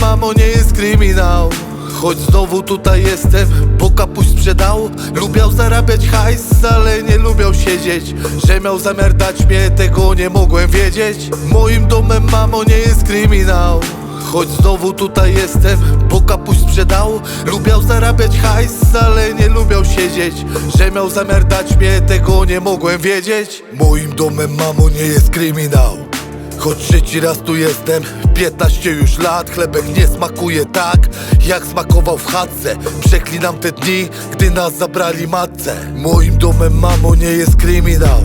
mamo, nie jest kryminał. Choć znowu tutaj jestem, bo kapuś sprzedał. Lubiał zarabiać hajs, ale nie lubiał siedzieć. Że miał zamiar dać mnie, tego nie mogłem wiedzieć. Moim domem mamo nie jest kryminał. Choć znowu tutaj jestem, bo kapuś sprzedał. Lubiał zarabiać hajs, ale nie lubiał siedzieć. Że miał zamiar dać mnie, tego nie mogłem wiedzieć. Moim domem mamo nie jest kryminał Choć trzeci raz tu jestem, 15 już lat Chlebek nie smakuje tak, jak smakował w chatce. Przeklinam te dni, gdy nas zabrali matce. Moim domem mamo nie jest kryminał.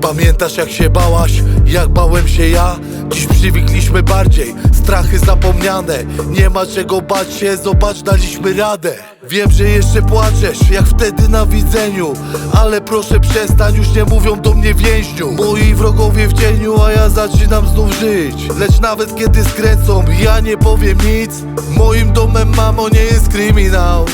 Pamiętasz jak się bałaś, jak bałem się ja? Dziś przywykliśmy bardziej, strachy zapomniane. Nie ma czego bać się, zobacz daliśmy radę. Wiem, że jeszcze płaczesz, jak wtedy na widzeniu. Ale proszę przestań, już nie mówią do mnie więźniu Moi wrogowie w cieniu, a ja zaczynam znów żyć. Lecz nawet kiedy skręcą, ja nie powiem nic. Moim domem mamo nie jest kryminał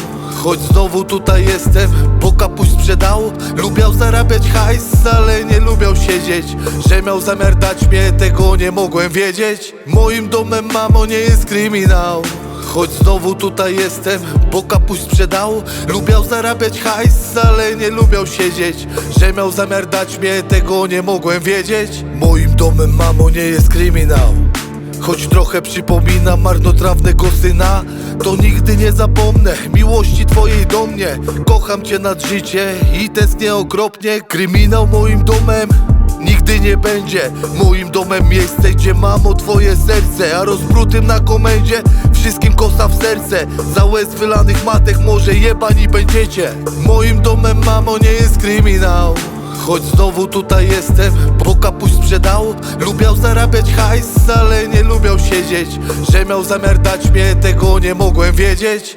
Choć znowu tutaj jestem, bo kapuś sprzedał. Lubiał zarabiać hajs, ale nie lubiał siedzieć. Że miał zamiar dać mnie, tego nie mogłem wiedzieć. Moim domem mamo nie jest kryminał. Choć znowu tutaj jestem, bo kapuś sprzedał. Lubiał zarabiać hajs, ale nie lubiał siedzieć. Że miał zamiar dać mnie, tego nie mogłem wiedzieć. Moim domem mamo nie jest kryminał Choć trochę przypomina marnotrawnego syna To nigdy nie zapomnę miłości twojej do mnie. Kocham cię nad życie i tęsknię okropnie. Kryminał moim domem nigdy nie będzie. Moim domem miejsce, gdzie mamo twoje serce A rozbrutym na komendzie wszystkim kosa w serce. Za łez wylanych matek może jebani będziecie. Moim domem mamo nie jest kryminał Choć znowu tutaj jestem, bo kapuś sprzedał. Lubiał zarabiać hajs, ale nie lubiał siedzieć. Że miał zamiar dać mnie, tego nie mogłem wiedzieć